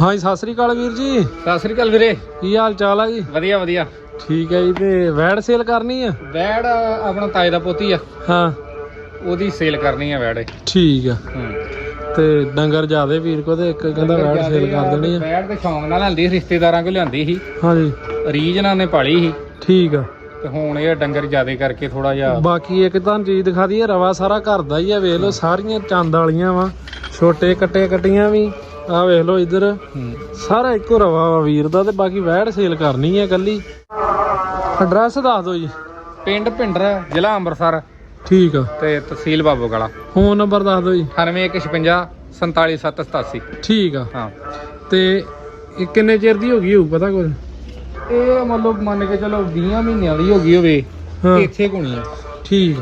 ਹਾਂਜੀ ਸਤਿ ਸ੍ਰੀ ਅਕਾਲ ਵੀਰ ਜੀ। ਸਤਿ ਸ੍ਰੀ ਅਕਾਲ ਵੀਰੇ। ਕੀ ਹਾਲ ਚਾਲ ਆ ਜੀ? ਵਧੀਆ ਵਧੀਆ। ਠੀਕ ਹੈ ਜੀ ਤੇ ਵੈੜ ਸੇਲ ਕਰਨੀ ਆ? ਵੈੜ ਆਪਣਾ ਤਾਏ ਦਾ ਪੋਤੀ ਆ। ਹਾਂ। ਉਹਦੀ ਸੇਲ ਕਰਨੀ ਆ ਵੈੜ। ਠੀਕ ਆ। ਤੇ ਡੰਗਰ ਜਿਆਦੇ ਵੀਰ ਕੋ ਤੇ ਇੱਕ ਕਹਿੰਦਾ ਵੈੜ ਸੇਲ ਕਰ ਦੇਣੀ ਆ। ਵੈੜ ਤੇ ਸ਼ੌਂਕ ਨਾਲ ਲਿਆਂਦੀ ਸੀ, ਰਿਸ਼ਤੇਦਾਰਾਂ ਕੋਲ ਲਿਆਂਦੀ ਸੀ। ਹਾਂਜੀ। ਰੀਝ ਨਾਲ ਨੇ ਪਾਲੀ ਸੀ। ਠੀਕ ਆ। ਤੇ ਹੁਣ ਇਹ ਡੰਗਰ ਜਿਆਦੇ ਕਰਕੇ ਥੋੜਾ ਜਿਹਾ ਬਾਕੀ ਇੱਕ ਤਾਂ ਚੀਜ਼ ਦਿਖਾ ਦਈਏ ਰਵਾ ਸਾਰਾ ਘਰ ਦਾ ਹੀ ਆ ਵੇਖ ਲਓ ਸਾਰੀਆਂ ਚੰਦ ਵਾਲੀਆਂ ਵਾ ਛੋਟੇ ਕੱਟੇ ਕੱਟੀਆਂ ਵੀ। ਆ ਵੇਖ ਲਓ ਇੱਧਰ। ਹੂੰ। ਸਾਰਾ ਇੱਕੋ ਰਵਾ ਵਾ ਵੀਰ ਦਾ ਤੇ ਬਾਕੀ ਵੈੜ ਸੇਲ ਕਰਨੀ ਆ ਕੱਲੀ ਐਡਰੈਸ ਦੱਸ ਦਿਓ ਜੀ। ਪਿੰਡ ਭਿੰਡਰ ਜ਼ਿਲ੍ਹਾ ਅੰਮ੍ਰਿਤਸਰ। ਠੀਕ ਆ। ਤੇ ਤਹਿਸੀਲ ਬਾਬੋ ਕਲਾ ਫੋਨ ਨੰਬਰ ਦੱਸ ਦਿਓ ਜੀ। 9156 47787 ਠੀਕ ਆ। ਹਾਂ। ਤੇ ਇਹ ਕਿੰਨੇ ਚਿਰ ਦੀ ਹੋ ਗਈ ਹੋਊ ਪਤਾ ਕੁਝ ਇਹ ਮਤਲਬ ਮੰਨ ਕੇ ਚਲੋ 20 ਮਹੀਨਿਆਂ ਦੀ ਹੋ ਗਈ ਹੋਵੇ। ਹਾਂ। ਇੱਥੇ ਕੋਣੀ ਆ। ਠੀਕ।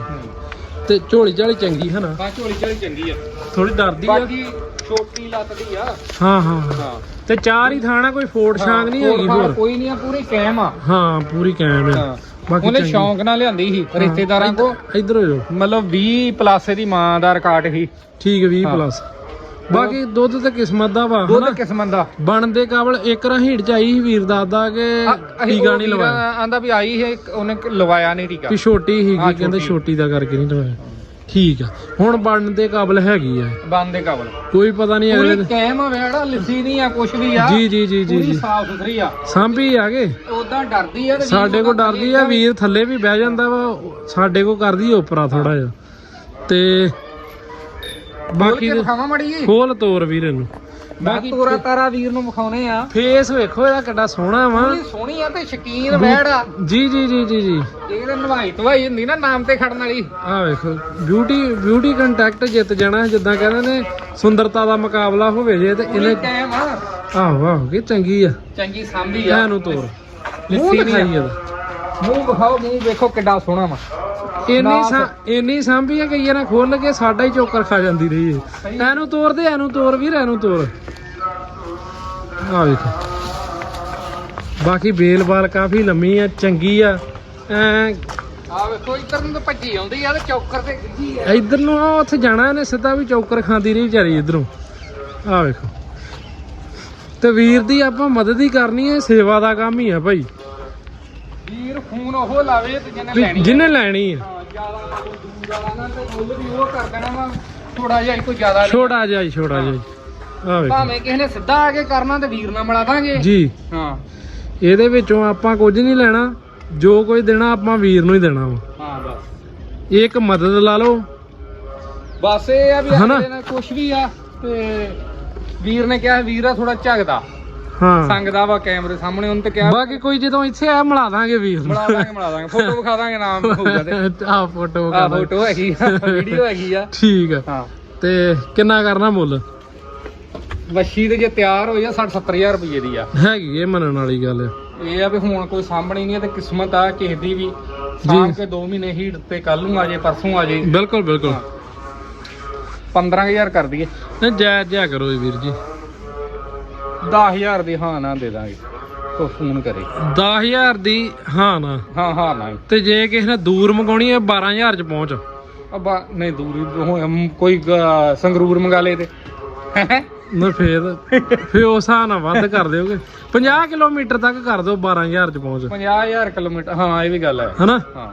ਤੇ ਝੋਲੀ ਝਾਲੀ ਚੰਗੀ ਹੈ ਨਾ? ਬਾਕੀ ਝੋਲੀ ਝੋਲੀ ਚੰਗੀ ਆ। ਥੋੜੀ ਡਰਦੀ ਆ। ਬਾਕੀ ਛੋਟੀ ਲੱਤ ਦੀ ਆ। ਹਾਂ ਹਾਂ ਹਾਂ। ਹਾਂ। ਤੇ ਚਾਰ ਹੀ ਥਾਣਾ ਕੋਈ ਫੋੜ ਛਾਂਗ ਨਹੀਂ ਹੈਗੀ ਹੋਰ? ਕੋਈ ਨਹੀਂ ਆ ਪੂਰੀ ਕਾਇਮ ਆ। ਹਾਂ ਪੂਰੀ ਹੈ ਹਾਂ। ਬਾਕੀ ਉਹਨੇ। ਸ਼ੌਂਕ ਨਾਲ ਲਿਆਂਦੀ ਸੀ ਰਿਸ਼ਤੇਦਾਰਾਂ ਕੋ ਇੱਧਰ ਹੋ ਜਾਓ। ਮਤਲਬ 20 ਪਲੱਸ ਦੀ ਮਾਂ ਦਾ ਰਿਕਾਰਡ ਸੀ। ਠੀਕ ਹੈ 20 ਹਾਂ। ਪਲੱਸ। ਬਾਕੀ ਦੁੱਧ ਤੇ ਕਿਸਮਤ ਦਾ ਵਾ ਦੁੱਧ ਹਨਾ? ਕਿਸਮ ਦਾ। ਬਣਦੇ ਕਾਬਲ ਇੱਕ ਰਹੀੜ ਚ ਆਈ ਸੀ ਵੀਰ ਦਾਦਾ ਕਿ ਟੀਕਾ ਨਹੀਂ ਲਵਾਇਆ। ਆਂਦਾ ਵੀ ਆਈ ਹੈ ਉਹਨੇ ਲਵਾਇਆ ਨਹੀਂ ਟੀਕਾ। ਕਿ ਛੋਟੀ ਸੀਗੀ ਕਹਿੰਦੇ ਛੋਟੀ। ਦਾ ਕਰਕੇ ਨਹੀਂ ਲਵਾਇਆ। ਠੀਕ ਆ। ਹੁਣ ਬਣਨ ਦੇ ਕਾਬਲ ਹੈਗੀ ਆ। ਬੰਦੇ ਕਾਬਲ। ਕੋਈ ਪਤਾ ਨਹੀਂ ਅਗਲੇ ਪੂਰੀ ਕਾਇਮ ਆ ਵੇੜਾ ਲਿੱਸੀ ਨਹੀਂ ਆ ਕੁਛ ਵੀ ਆ। ਜੀ ਜੀ ਜੀ ਜੀ ਪੂਰੀ ਸਾਫ਼ ਸੁਥਰੀ ਆ। ਸਾਂਭੀ ਆਗੇ ਉਦਾਂ ਡਰਦੀ ਆ ਸਾਡੇ ਕੋ ਡਰਦੀ ਆ ਵੀਰ ਥੱਲੇ ਵੀ ਬਹਿ ਜਾਂਦਾ ਵਾ ਸਾਡੇ ਕੋ ਕਰਦੀ ਉਪਰਾ ਥੋੜਾ ਜਿਹਾ। ਤੇ ਬਾਕੀ ਕੇ ਦਿਖਾਵਾਂ ਮੜੀ ਜੀ ਖੋਲ ਤੋਰ ਵੀਰ ਇਹਨੂੰ। ਬਾਕੀ ਤੋਰਾ ਤਾਰਾ ਵੀਰ ਨੂੰ ਵਿਖਾਉਣੇ ਆ। ਫੇਸ ਵੇਖੋ ਇਹਦਾ ਕਿੱਡਾ ਸੋਹਣਾ ਵਾ। ਸੋਹਣੀ ਆ ਤੇ ਸ਼ਕੀਨ ਵੈੜ ਆ। ਜੀ ਜੀ ਜੀ ਜੀ ਜੀ। ਇਹ ਤਾਂ ਨਵਾਈ ਧਵਾਈ ਹੁੰਦੀ ਨਾ ਨਾਮ ਤੇ ਖੜਨ ਵਾਲੀ। ਆ ਵੇਖੋ ਬਿਊਟੀ ਬਿਊਟੀ ਕੰਟੈਕਟ ਜਿੱਤ ਜਾਣਾ ਜਿੱਦਾਂ ਕਹਿੰਦੇ ਨੇ ਸੁੰਦਰਤਾ ਦਾ ਮੁਕਾਬਲਾ ਹੋਵੇ ਜੇ ਤੇ ਇਹਨੇ ਕਾਇਮ ਆ। ਆਹੋ ਆਹੋ ਕਿ ਚੰਗੀ ਆ। ਚੰਗੀ ਸਾਂਭੀ ਆ। ਇਹਨੂੰ ਤੋਰ। ਮੂੰਹ ਨਹੀਂ ਆ। ਮੂੰਹ ਵਿਖਾਓ ਮੂੰਹ ਵੇਖੋ ਕਿੱਡਾ ਸੋਹਣਾ ਵਾ। ਇੰਨੀ ਨਾ ਸਾ ਇੰਨੀ ਸਾਂਭੀ ਆ ਕਈਆਂ ਨਾਲ ਖੋਲ ਕੇ ਸਾਡਾ ਹੀ ਚੋਕਰ ਖਾ ਜਾਂਦੀ ਰਹੀ ਸਹੀ। ਇਹਨੂੰ ਤੋਰ ਦੇ ਇਹਨੂੰ ਤੋਰ ਵੀਰ ਇਹਨੂੰ ਤੋਰ। ਆ ਵੇਖੋ। ਬਾਕੀ ਬੇਲ ਬਾਲ ਕਾਫੀ ਲੰਮੀ ਆ ਚੰਗੀ ਆ। ਐ ਆ ਵੇਖੋ ਇੱਧਰ ਨੂੰ ਤਾਂ ਭੱਜੀ ਆਉਂਦੀ ਆ ਤੇ ਚੌਕਰ ਤੇ ਗਿੱਜੀ ਆ। ਇਧਰ ਨੂੰ ਆ ਉੱਥੇ ਜਾਣਾ ਇਹਨੇ ਸਿੱਧਾ ਵੀ ਚੌਕਰ ਖਾਂਦੀ ਰਹੀ ਵਿਚਾਰੀ ਇਧਰੋਂ। ਆ ਵੇਖੋ। ਤੇ ਵੀਰ ਦੀ ਆਪਾਂ ਮਦਦ ਹੀ ਕਰਨੀ ਹੈ ਸੇਵਾ ਦਾ ਕੰਮ ਹੀ ਆ ਭਾਈ। ਵੀਰ ਫੋਨ ਉਹ ਲਾਵੇ ਤੇ ਜਿਹਨੇ ਲੈਣੀ। ਜਿਹਨੇ ਲੈਣੀ ਆ। ਜ਼ਿਆਦਾ ਮਤਲਬ ਦੂਰ ਵਾਲਾ ਨਾ ਤੇ ਮੁੱਲ ਵੀ ਉਹ ਕਰ ਦੇਣਾ ਵਾ ਥੋੜਾ ਜਿਹਾ ਕੋਈ ਜ਼ਿਆਦਾ ਨਹੀਂ। ਛੋਟਾ ਜਿਹਾ ਹੀ ਛੋਟਾ ਜਿਹਾ ਹੀ। ਆ ਵੇਖੋ। ਭਾਵੇਂ ਕਿਸੇ ਨੇ ਸਿੱਧਾ ਆ ਕੇ ਕਰਨਾ ਤੇ ਵੀਰ ਨਾਲ ਮਿਲਾ ਦਾਂਗੇ। ਜੀ। ਹਾਂ। ਇਹਦੇ ਵਿੱਚੋਂ ਆਪਾਂ ਕੁਝ ਨਹੀਂ ਲੈਣਾ ਜੋ ਕੁਝ ਦੇਣਾ ਆਪਾਂ ਵੀਰ ਨੂੰ ਹੀ ਦੇਣਾ ਵਾ। ਹਾਂ ਬਸ। ਇਹ ਇੱਕ ਮਦਦ ਲਾ ਲਓ। ਬਸ ਇਹ ਆ ਵੀ ਹਨਾ? ਅਗਲੇ ਨਾਲ ਕੁਝ ਵੀ ਆ ਤੇ ਵੀਰ ਨੇ ਕਿਹਾ ਵੀਰ ਆ ਥੋੜਾ ਝਗਦਾ। ਹਾਂ। ਸੰਗਦਾ ਵਾ ਕੈਮਰੇ ਸਾਹਮਣੇ ਉਹਨੂੰ ਤੇ ਕਿਹਾ ਬਾਕੀ ਕੋਈ ਜਦੋਂ ਇੱਥੇ ਆ ਮਿਲਾ ਦਾਂਗੇ ਵੀਰ ਨੂੰ। ਮਿਲਾ ਦਾਂਗੇ ਮਿਲਾ ਦਾਂਗੇ। ਫੋਟੋ ਵਿਖਾ ਦਾਂਗੇ ਨਾਮ ਹੋਊਗਾ ਤੇ। ਆ ਫੋਟੋ ਆ ਫੋਟੋ ਹੈਗੀ ਆ ਵੀਡੀਓ ਹੈਗੀ ਆ। ਠੀਕ ਆ। ਹਾਂ। ਤੇ ਕਿੰਨਾ ਕਰਨਾ ਮੁੱਲ? ਵੱਛੀ ਤੇ ਜੇ ਤਿਆਰ ਹੋਈ ਆ 60 70000 ਰੁਪਏ ਦੀ ਆ। ਹੈਗੀ ਇਹ ਮੰਨਣ ਵਾਲੀ ਗੱਲ ਆ। ਇਹ ਆ ਵੀ ਹੁਣ ਕੋਈ ਸਾਹਮਣੇ ਨਹੀਂ ਹੈ ਤੇ ਕਿਸਮਤ ਆ ਕਿਸੇ ਦੀ ਵੀ। ਸਾਂਭ ਕੇ 2 ਮਹੀਨੇ ਹੀਟ ਤੇ ਕੱਲ ਨੂੰ ਆ ਜੇ ਪਰਸੋਂ ਆ ਜੇ। ਬਿਲਕੁਲ ਬਿਲਕੁਲ। 15000 ਕਰ ਦਈਏ। ਨਹੀਂ ਜਾਇਜ਼ ਜਿਆ ਕਰੋ ਜੀ ਵੀਰ ਜੀ। 10000 ਦੀ ਹਾਂ ਨਾ ਦੇ ਦਾਂਗੇ। ਕੋ ਫੋਨ ਕਰੇ। 10000 ਦੀ ਹਾਂ ਨਾ। ਹਾਂ ਹਾਂ ਨਾ। ਤੇ ਜੇ ਕਿਸੇ ਨੇ ਦੂਰ ਮੰਗਾਉਣੀ ਹੈ 12000 ਚ ਪਹੁੰਚ। ਅਬਾ ਨਹੀਂ ਦੂਰੀ ਹੋਇਆ ਕੋਈ ਸੰਗਰੂਰ ਮੰਗਾ ਲੇ ਤੇ। ਨਾ ਫੇਰ ਫੇਰ ਉਸ ਹਿਸਾਬ ਨਾਲ ਵੱਧ ਕਰ ਦਿਓਗੇ। 50 ਕਿਲੋਮੀਟਰ ਤੱਕ ਕਰ ਦਿਓ 12000 ਚ ਪਹੁੰਚ। 50000 ਕਿਲੋਮੀਟਰ ਹਾਂ ਇਹ ਵੀ ਗੱਲ ਹੈ। ਹਨਾ? ਹਾਂ।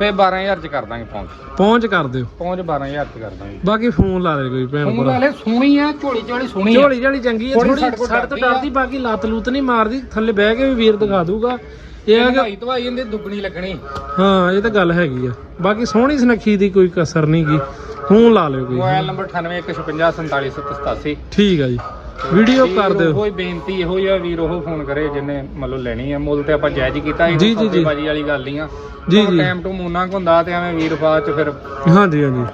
ਫੇ 12000 ਚ ਕਰ ਦਾਂਗੇ ਪਹੁੰਚ। ਪਹੁੰਚ ਕਰ ਦਿਓ। ਪਹੁੰਚ 12000 ਚ ਕਰ ਦਾਂਗੇ। ਬਾਕੀ ਫੋਨ ਲਾ ਦੇ ਕੋਈ ਭੈਣ ਭਰਾ। ਵਾਲੇ ਸੋਹਣੀ ਆ ਝੋਲੀ ਝੋਲੀ ਸੋਹਣੀ ਆ। ਝੋਲੀ ਝਾਲੀ ਚੰਗੀ ਹੈ ਥੋੜੀ ਸਾਡੇ ਤੋਂ ਡਰਦੀ ਬਾਕੀ ਲੱਤ ਲੂਤ ਨਹੀਂ ਮਾਰਦੀ ਥੱਲੇ ਬਹਿ ਕੇ ਵੀ ਵੀਰ ਦਿਖਾ ਦੂਗਾ ਇਹ ਆ ਕਿ ਧਵਾਈ ਧਵਾਈ ਇਹਦੇ ਦੁੱਗਣੀ ਲੱਗਣੀ। ਹਾਂ ਇਹ ਤਾਂ ਗੱਲ ਹੈਗੀ ਆ। ਬਾਕੀ ਸੋਹਣੀ ਸੁਨੱਖੀ ਦੀ ਕੋਈ ਕਸਰ ਨਹੀਂ ਗੀ। ਫੋਨ ਲਾ ਲਿਓ ਕੋਈ। ਮੋਬਾਈਲ ਨੰਬਰ 9815547787 ਠੀਕ ਆ ਜੀ। ਵੀਡੀਓ ਕਰ ਦਿਓ। ਉਹੀ ਬੇਨਤੀ ਇਹੋ ਹੀ ਆ ਵੀਰ ਉਹ ਫੋਨ ਕਰੇ ਜਿੰਨੇ ਮਤਲਬ ਲੈਣੀ ਆ। ਮੁੱਲ ਤੇ ਆਪਾਂ ਜਾਇਜ਼ ਕੀਤਾ ਇਹ ਜੀ, ਜੀ, ਜੀ। ਬਾਜੀ ਵਾਲੀ ਗੱਲ ਨਹੀਂ ਆ। ਜੀ, ਜੀ। ਟਾਈਮ ਟੂ ਮੂਨਾ ਹੁੰਦਾ ਤੇ ਐਵੇਂ ਵੀਰ ਬਾਅਦ ਚ ਫਿਰ ਹਾਂਜੀ ਹਾਂਜੀ।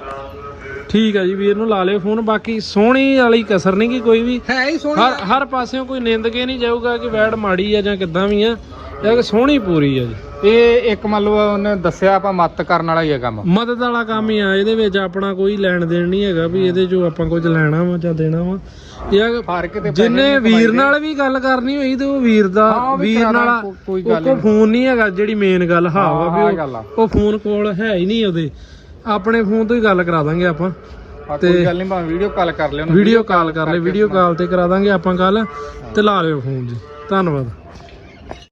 ਠੀਕ ਆ ਜੀ ਵੀਰ ਨੂੰ ਲਾ ਲਿਓ ਫੋਨ। ਬਾਕੀ ਸੋਹਣੀ ਵਾਲੀ ਕਸਰ ਨਹੀਂ ਗੀ ਕੋਈ ਵੀ। ਹੈ ਹੀ ਹਰ ਹਰ ਪਾਸਿਓਂ ਕੋਈ ਨਿੰਦ ਕੇ ਨਹੀਂ ਜਾਊਗਾ ਕਿ ਵੈੜ ਮਾੜੀ ਆ ਜਾਂ ਕਿੱਦਾਂ ਵੀ ਆ। ਇਹ ਕਿ ਸੋਹਣੀ ਪੂਰੀ ਆ ਜੀ। ਇਹ ਇੱਕ ਮਤਲਬ ਉਹਨੇ ਦੱਸਿਆ ਆਪਾਂ ਮੱਤ ਕਰਨ ਵਾਲਾ ਹੀ ਆ ਕੰਮ। ਮਦਦ ਵਾਲਾ ਕੰਮ ਹੀ ਆ ਇਹਦੇ ਵਿੱਚ ਆਪਣਾ ਕੋਈ ਲੈਣ ਦੇਣ ਨਹੀਂ ਹੈਗਾ ਵੀ ਇਹਦੇ ਚੋਂ ਆਪਾਂ ਕੁਝ ਲੈਣਾ ਵਾ ਜਾਂ ਦੇਣਾ ਵਾ। ਇਹ ਫ਼ਰਕ ਤੇ ਜਿੰਨੇ ਵੀਰ ਨਾਲ ਵੀ ਗੱਲ ਕਰਨੀ ਹੋਈ ਤੇ ਉਹ ਵੀਰ ਦਾ ਹਾਂ, ਵੀਰ ਨਾਲ ਕੋਈ ਗੱਲ ਫੋਨ ਨਹੀਂ ਹੈਗਾ ਜਿਹੜੀ ਮੇਨ ਗੱਲ ਹਾਂ ਵਾ ਹਾਂ, ਵੀ। ਉਹ- ਫੋਨ ਕੋਲ ਹੈ ਹੀ ਨਹੀਂ ਉਹਦੇ। ਆਪਣੇ ਫੋਨ ਤੋਂ ਹੀ ਗੱਲ ਕਰਾ ਦਾਂਗੇ ਆਪਾਂ। ਤੇ- ਕੋਈ ਗੱਲ ਨਹੀਂ ਭਾਵੇਂ ਵੀਡੀਓ ਕਾਲ ਕਰ ਲਿਓ ਵੀਡੀਓ ਕਾਲ ਕਰ ਲੈ ਵੀਡੀਓ ਕਾਲ ਤੇ ਕਰਾ ਦਾਂਗੇ ਆਪਾਂ ਕੱਲ ਤੇ ਲਾ ਲਿਓ ਫੋਨ ਜੀ। ਧੰਨਵਾਦ।